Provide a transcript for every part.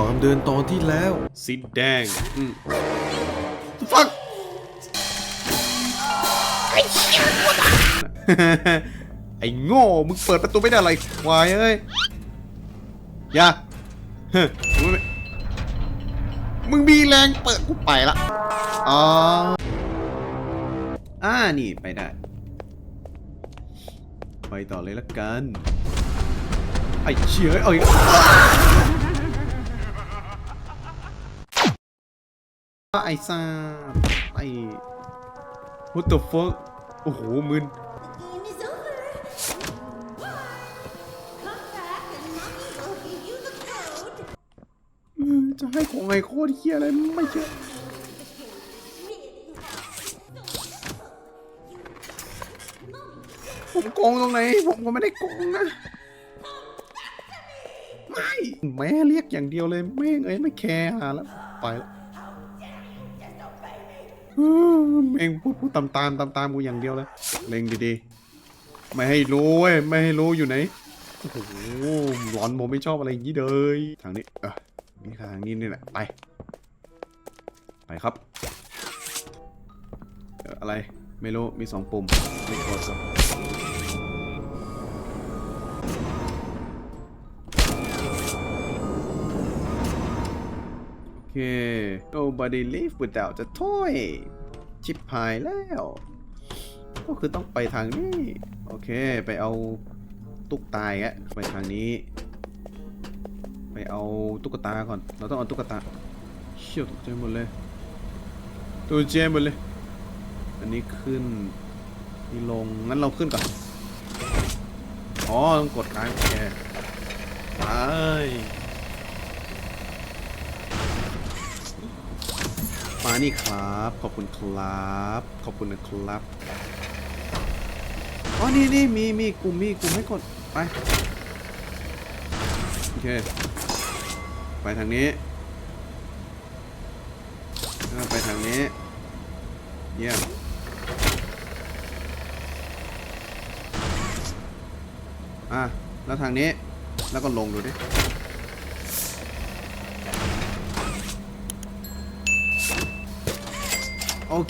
ความเดินตอนที่แล้ว สีแดงอืมฟักไอ้โง่ มึงเปิดประตูไม่ได้อะไรควายเอ้ย อย่าเฮ้ยมึงไม่มึงมีแรงเปิดกูไปละ อ๋อ อ่า นี่ไปได้ ไปต่อเลยละกัน ไอ้เชี่ยเอ้ย ไอ้ซาไอ้ what the fuck โอ้โห มึนจะให้ของไอโคตรเฮียอะไรไม่เชื่อผมโกงตรงไหน ผมก็ไม่ได้โกงนะ ไม่ แม่เรียกอย่างเดียวเลยแม่เอ้ยไม่แคร์หาแล้ว ไปแล้ว เองพูดพูดตามตามตามตามกูอย่างเดียวเลยเล็งดีๆ ไม่ให้รู้เว้ยไม่ให้รู้อยู่ไหนโอ้โหหลอนผมไม่ชอบอะไรอย่างนี้เลยทางนี้เออนี่ทางนี้นี่แหละไปไปครับเอ่ออะไรไม่รู้มีสองปุ่มไม่กด nobody live without a toy ชิปหายแล้ว ก็คือต้องไปทางนี้ โอเค ไปเอาตุ๊กตายอะไปทางนี้ ไปเอาตุ๊กตาก่อน เราต้องเอาตุ๊กตา เชี่ยวตกใจหมดเลยตัวเจหมดเลย อันนี้ขึ้น นี่ลง งั้นเราขึ้นก่อน อ๋อ ต้องกดค้างโอเคไปมา นี่ครับ ขอบคุณครับ ขอบคุณนะครับอ๋อนี่นี่มีมีกลุ่มมีกลุ่มให้กดไปโอเคไปทางนี้ไปทางนี้ เยี่ยมอะแล้วทางนี้แล้วก็ลงดูดิ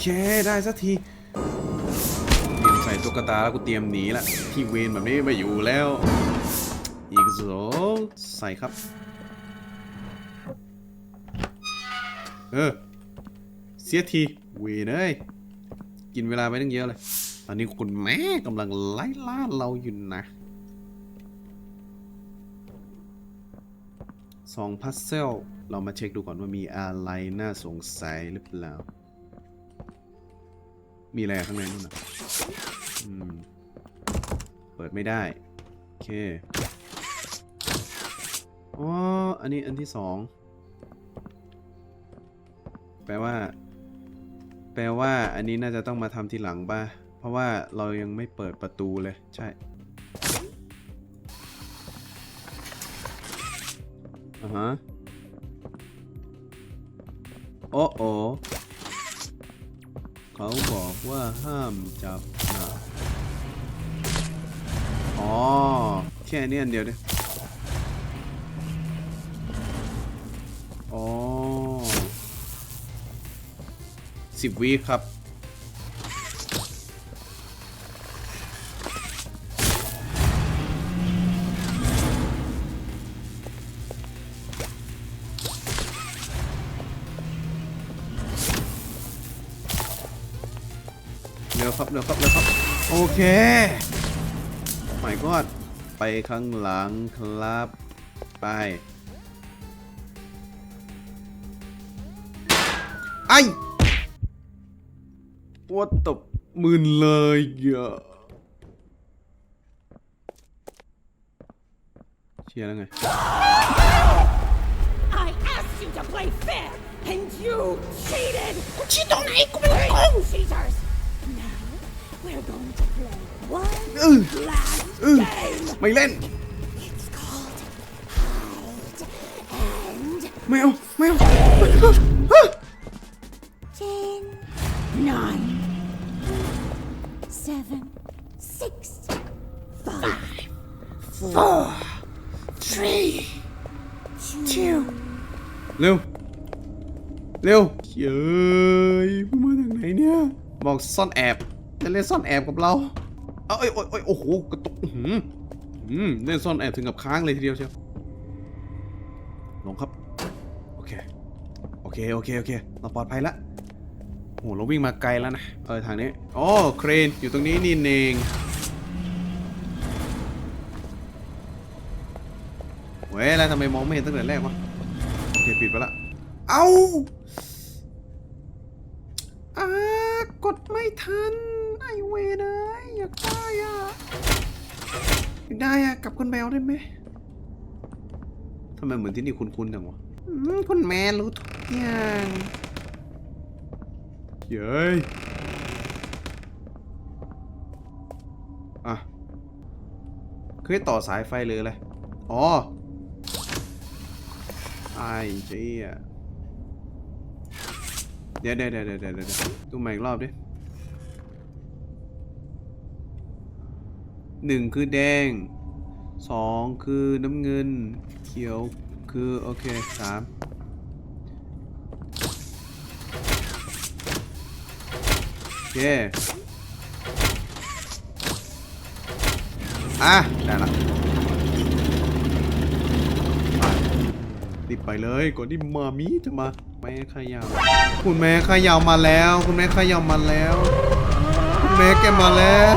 เคได้สักทีเตรียมใส่ตุ๊กตาแล้วกูเตรียมหนีละที่เวนแบบนี้ไม่อยู่แล้ว อีกสองใส่ครับ เออ เสียทีเวนเอ้ยกินเวลาไปตั้งเยอะเลย ตอนนี้คุณแม่กำลังไล่ล่าเราอยู่นะสองพัซเซลเรามาเช็คดูก่อนว่ามีอะไรน่าสงสัยหรือเปล่า มีอะไรข้างในนู่นน่ะเปิดไม่ได้ โอเค อ๋อ อันนี้อันที่สอง แปลว่า แปลว่าอันนี้น่าจะต้องมาทำทีหลังป่ะ เพราะว่าเรายังไม่เปิดประตูเลย ใช่อ่าฮะ โอ้โอ เขาบอกว่าห้ามจับนะอ๋อ แค่นี้อันเดียวเนียอ๋อสิบวิครับ ครับเร็วครับเร็วครับ โอเคไม่กอดไปข้างหลังครับ ไปไอ้ปวดตบมืนเลยอะเชียร์แล้วไง I asked you to play fair, and you cheated! Cheat on me, cheaters! ไม่เล่น It's called hide and ไม่เอาไม่เอา ten, nine, seven, six, five, four, three, two, เร็ว เร็วเย้ยเพิ่งมาจากไหนเนี่ย บอกซ่อนแอบ จะเล่นซ่อนแอบกับเรา เอาเอ้ยโอ้ยโอ้ยโอ้โหกระตุกอื้อหืมอืมเล่นซ่อนแอบถึงกับค้างเลยทีเดียวเชียวลงครับ โอเค โอเค โอเค โอเค เราปลอดภัยละโอ้โห เราวิ่งมาไกลแล้วนะ เออ ทางนี้อ๋อเครน อยู่ตรงนี้นี่เองเว้ย แล้วทำไมมองไม่เห็นตั้งแต่แรกวะโอเค ปิดไปละ เอ้าอากดไม่ทัน ไอเวรเลยอยากได้อะ อยากได้อะกลับคุณแมวได้ไหมทำไมเหมือนที่นี่คุ้นๆจังวะอืมคุณแม่รู้ทุกอย่างเย้ยอะเคยต่อสายไฟเลยอะไรอ๋อไอ้เจี๊ยเดี๋ยวเดี๋ยวเดี๋ยวเดี๋ยวเดี๋ยวเดี๋ยวดูใหม่อีกรอบดิ หนึ่งคือแดงสองคือน้ำเงิน เขียวคือ โอเคสามโอเค อะ ได้ละรีบไปเลยก่อนที่มามีจะมาแม่ขยาวคุณแม่ขยาวมาแล้ว คุณแม่ขยาวมาแล้ว คุณแม่แกมาแล้ว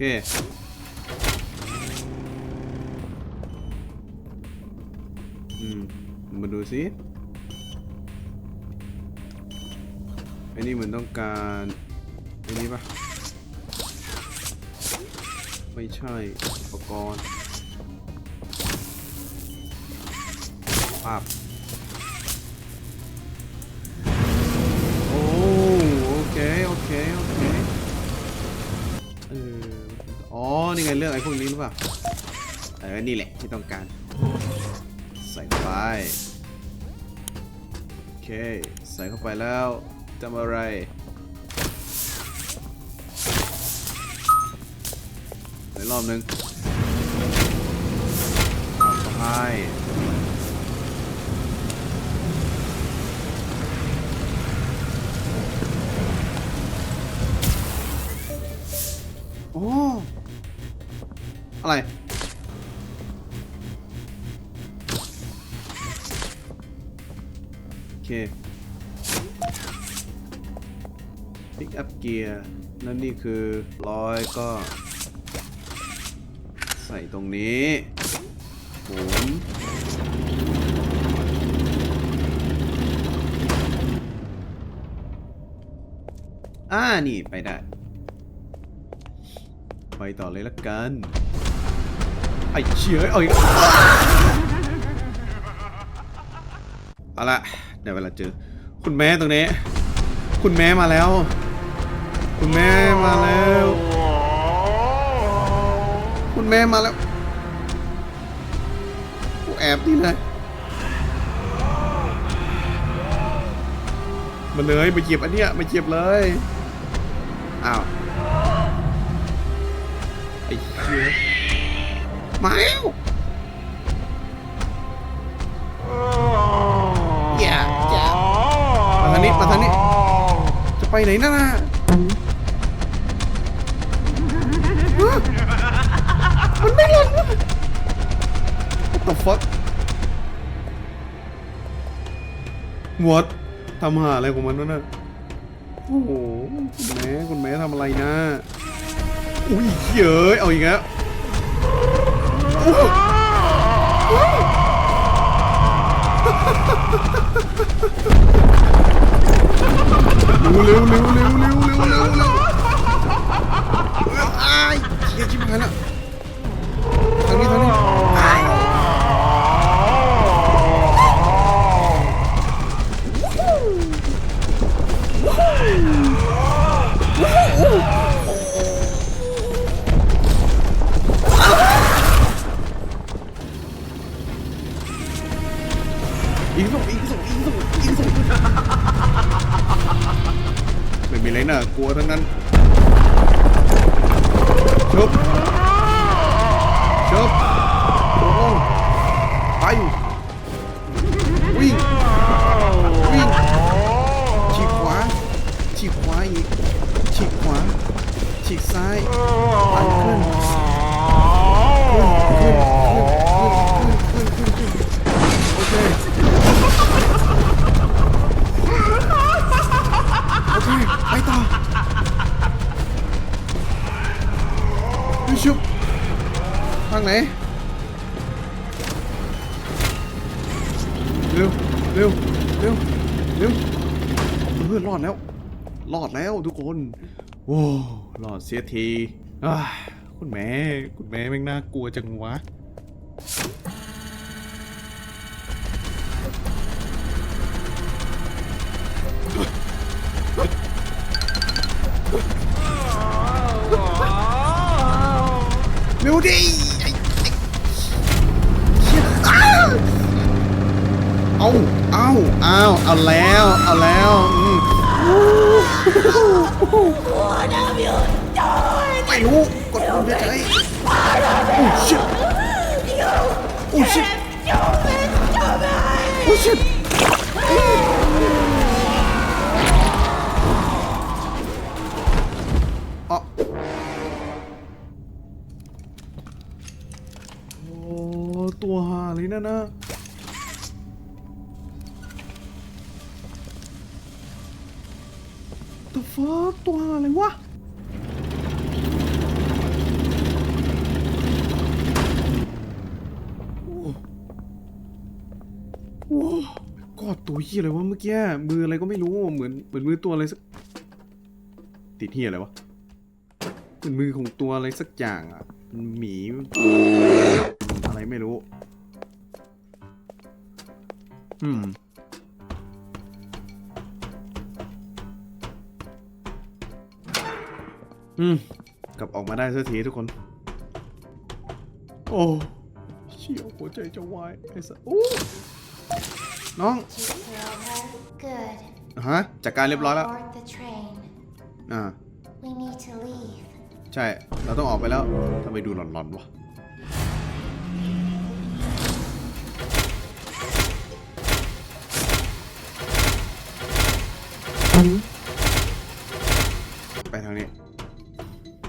ค อืม มาดูสิไอ้นี่มันต้องการไอ้นี่ปะไม่ใช่อุปกรณ์ปับ ไงเรื่องไอ้พวกนี้หรือเปล่าเออนี่แหละที่ต้องการ ใส่ไปโอเค ใส่เข้าไปแล้วทำอะไรใส่รอบหนึ่งเอาเข้าให้โอ้ อะไร โอเคพิกอัพเกียร์แล้วนี่คือร้อยก็ ใส่ตรงนี้หมุนอ่า นี่ ไปได้ ไปต่อเลยละกัน ไอ้เชื้อเอ้ยเอาละเดี๋ยวเวลาเจอ คุณแม่ตรงนี้ คุณแม่มาแล้ว คุณแม่มาแล้ว คุณแม่มาแล้วกูแอบนี่เลยมาเลยมาเหยีบอันเนี้ยมาเหยีบเลยอ้าวไอ้เหี้ย มาแล้วอย่าอย่ามาทางนี้มาทางนี้ จะไปไหนน่ะฮะมันไม่หล่นวะ What the fuck What ทำหาอะไรของมันวะน่ะโอ้โหคุณแม่คุณแม่ทำอะไรนะ อุ้ยเย้ยเอาอีกแล้วโอ้โห เร็วเร็วเร็ว โอ้รอดเสียทีคุณแม่คุณแม่แม่งน่ากลัวจังวะเร็วดิเอาเอาเอาเอาเอาแล้ว เอาแล้ว What have you done? ไม่รู้กดปุ่มเฉยๆโอ้ชิตโอ้ชิตโอ้ชิตอ๋อโอ้ตัวหาเลยนะนะ The fuck ตัวหาอะไรวะ โอ้ก อดตัวเฮียอะไรวะเมื่อกี้มืออะไรก็ไม่รู้เหมือนเหมือนมือตัวอะไรสักติดเฮียอะไรวะเหมือนมือของตัวอะไรสักอย่างอะมันหมีอะไรไม่รู้อืมอืมกลับออกมาได้สักทีทุกคน โอ้เชี่ยวหัวใจจะวายไอ้สัสโอ้ น้อง Good. ฮะจัดการเรียบร้อยแล้ว Board the train. อ่า We need to leave. ใช่ เราต้องออกไปแล้วทำไมดูหลอนๆวะ ไปทางนี้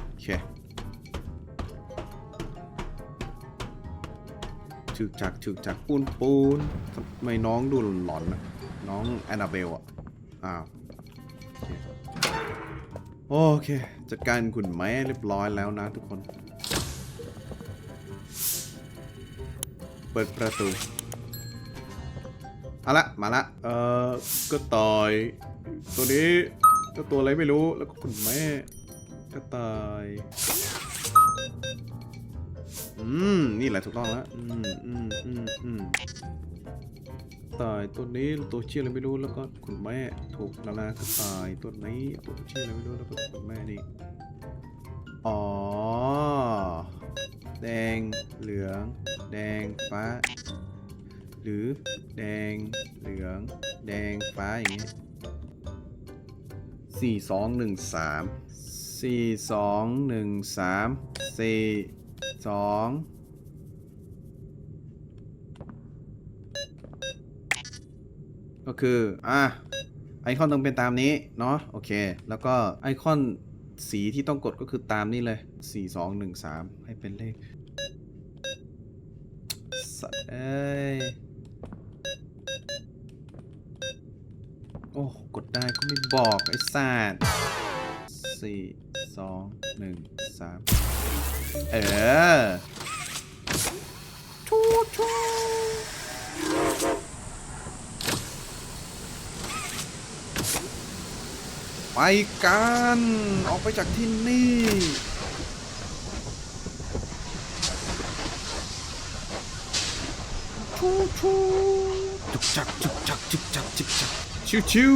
โอเค ฉึกจักฉึกจักปูนปูนทำไมน้องดูหลอนนะน้องแอนนาเบลอะอ้าวโอเคจัดการคุณไม้เรียบร้อยแล้วนะทุกคน เปิดประตูเอาละมาละเอ่อก็ต่อย ตัวนี้ก็ตัวอะไรไม่รู้แล้วก็คุณแม่ก็ตาย อืม นี่แหละถูกต้องแล้ว อืมอืมอืมอืมตายตัวนี้ตัวเชี่ยอะไรไม่รู้แล้วก็คุณแม่ถูกนานาก็ตายตัวนี้ตัวเชี่ยอะไรไม่รู้แล้วก็คุณแม่นี่อ๋อ แดงเหลือง แดงฟ้า หรือแดงเหลือง แดงฟ้าอย่างนี้สี่สองหนึ่งสามสี่สองหนึ่งสามสี่ สองก็คือ อะ ไอคอนต้องเป็นตามนี้ เนาะโอเค แล้วก็ไอคอนสีที่ต้องกดก็คือตามนี้เลย 4 2 1 3 ให้เป็นเลข สัตว์เอ้ย โอ้ กดได้ก็ไม่บอก ไอ้สัตว์สี่ สองหนึ่งสามเออชูชูไปกัน ออกไปจากที่นี่ชูชูจุกจักจุกจักจุกจักจุกจักชิวชิว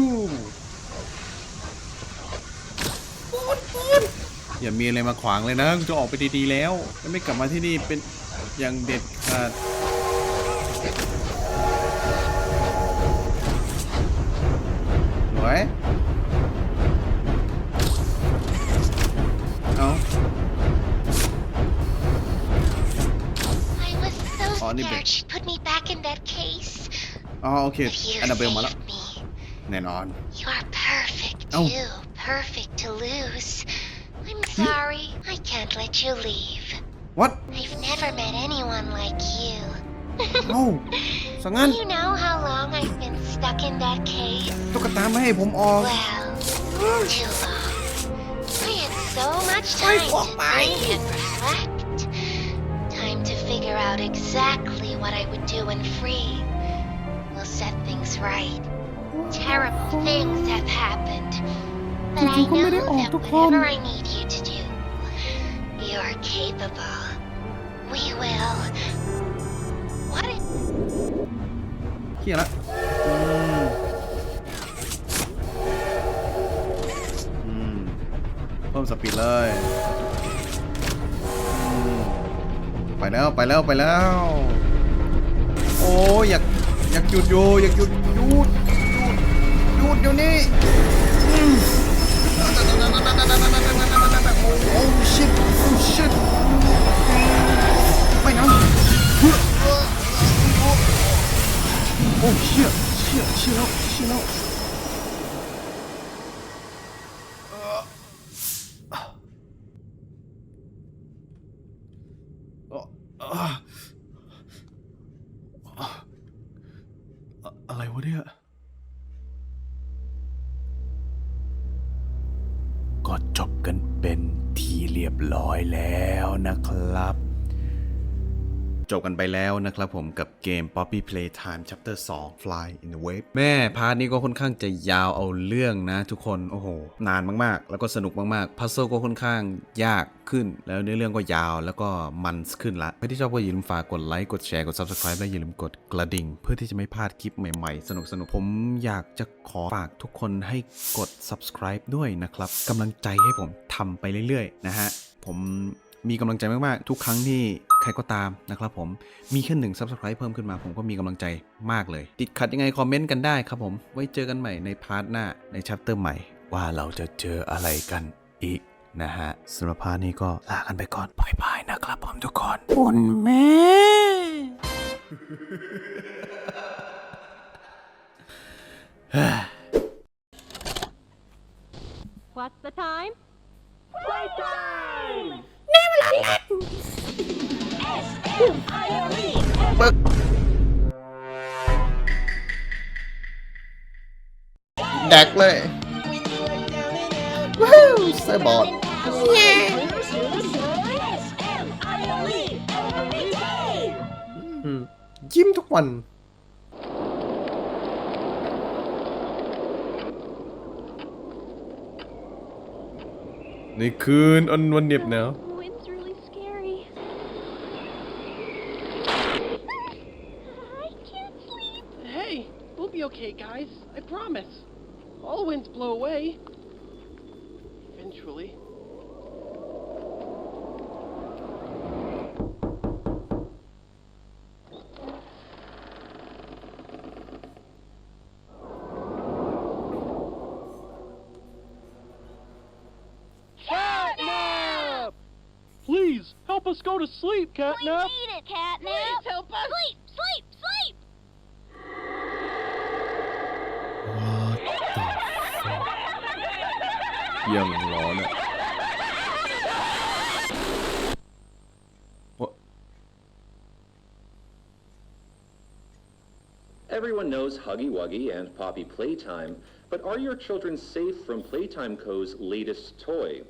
อย่ามีอะไรมาขวางเลยนะจะออกไปดีๆแล้วไม่กลับมาที่นี่เป็นอย่างเด็ดขาดหวยเอาอ๋อนี้เป็นอ๋อโอเคอันนับเป็นมาแล้วแน่นอนเอ้า perfect to Lou I'm sorry. I can't let you leave. what I've never met anyone like you. เอ้าสังงั้น Do you know how long I've been stuck in that cave? ตุ๊กตาไม่ให้ผมออก Well, too long. I had so much time to think and reflect. Time to figure out exactly what I would do when free. We'll set things right. Terrible things have happened. But I know that whatever I need capable. We will. What? เฮียละอืมอืมเพิ่มสปีดเลยอืมไปแล้วไปแล้วไปแล้ว โอ้ยอยากอยากหยุดอยู่อยากหยุดหยุดหยุดหยุดเดี๋ยวนี้ โอ้ชิตโอ้ชิตไม่นะ โอ้เชี่ยเชี่ยเชี่ยแล้วเชี่ยแล้วเอ่อเอ่อเอ่อเอ่ออะไรวะเนี่ย ก็จบกันเป็นที่เรียบร้อยแล้วนะครับ จบกันไปแล้วนะครับผมกับเกม Poppy Playtime Chapter 2 Fly in the Wave แม่พาร์ทนี้ก็ค่อนข้างจะยาวเอาเรื่องนะทุกคน โอ้โห นานมากๆ แล้วก็สนุกมากๆ พัซเซิลก็ค่อนข้างยากขึ้น แล้วเนื้อเรื่องก็ยาวแล้วก็มันขึ้นละใครที่ชอบก็อย่าลืมฝากกดไลค์กดแชร์กด Subscribe และอย่าลืมกดกระดิ่ง เพื่อที่จะไม่พลาดคลิปใหม่ๆ สนุกๆผมอยากจะขอฝากทุกคนให้กด Subscribe ด้วยนะครับกำลังใจให้ผมทำไปเรื่อยๆนะฮะผม มีกำลังใจมากๆ ทุกครั้งที่ใครก็ตามนะครับผม มีแค่หนึ่ง Subscribe เพิ่มขึ้นมา ผมก็มีกำลังใจมากเลย ติดขัดยังไงคอมเมนต์กันได้ครับผม ไว้เจอกันใหม่ในพาร์ทหน้าในชัปเตอร์ใหม่ ว่าเราจะเจออะไรกันอีกนะฮะสำหรับพาร์ทนี้ก็ลากันไปก่อนบายบายนะครับผมทุกคนคุณแม่ What's the time? แดกเลยว้าวไซบอร์ดยิ้มทุกวันในคืนอันวันเหน็บหนาว promise. All winds blow away. Eventually. Catnap! Please, help us go to sleep, Catnap! We need it, Catnap? Please help us. Sleep, ยังร้อนอะ What Everyone knows Huggy Wuggy and Poppy Playtime, but are your children safe from Playtime Co.'s latest toy?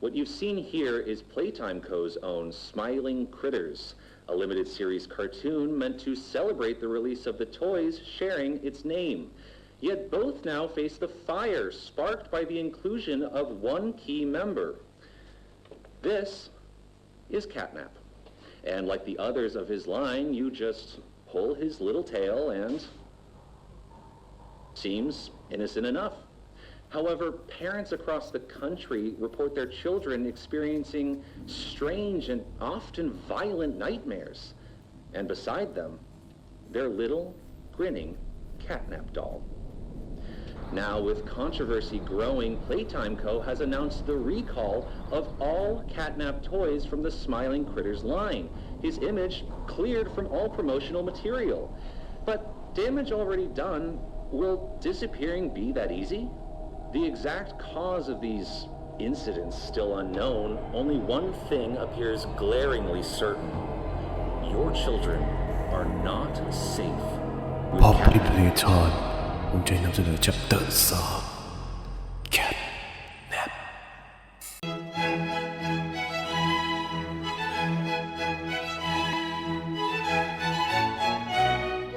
What you've seen here is Playtime Co.'s own Smiling Critters, a limited series cartoon meant to celebrate the release of the toys sharing its name. Yet both now face the fire sparked by the inclusion of one key member. This is Catnap. And like the others of his line, you just pull his little tail and seems innocent enough. However, parents across the country report their children experiencing strange and often violent nightmares. And beside them, their little, grinning catnap doll. Now, with controversy growing, Playtime Co. has announced the recall of all catnap toys from the Smiling Critters line, his image cleared from all promotional material. But damage already done, will disappearing be that easy? The exact cause of these incidents still unknown, only one thing appears glaringly certain. Your children are not safe. with พ 我们今天就到这里，叫得瑟。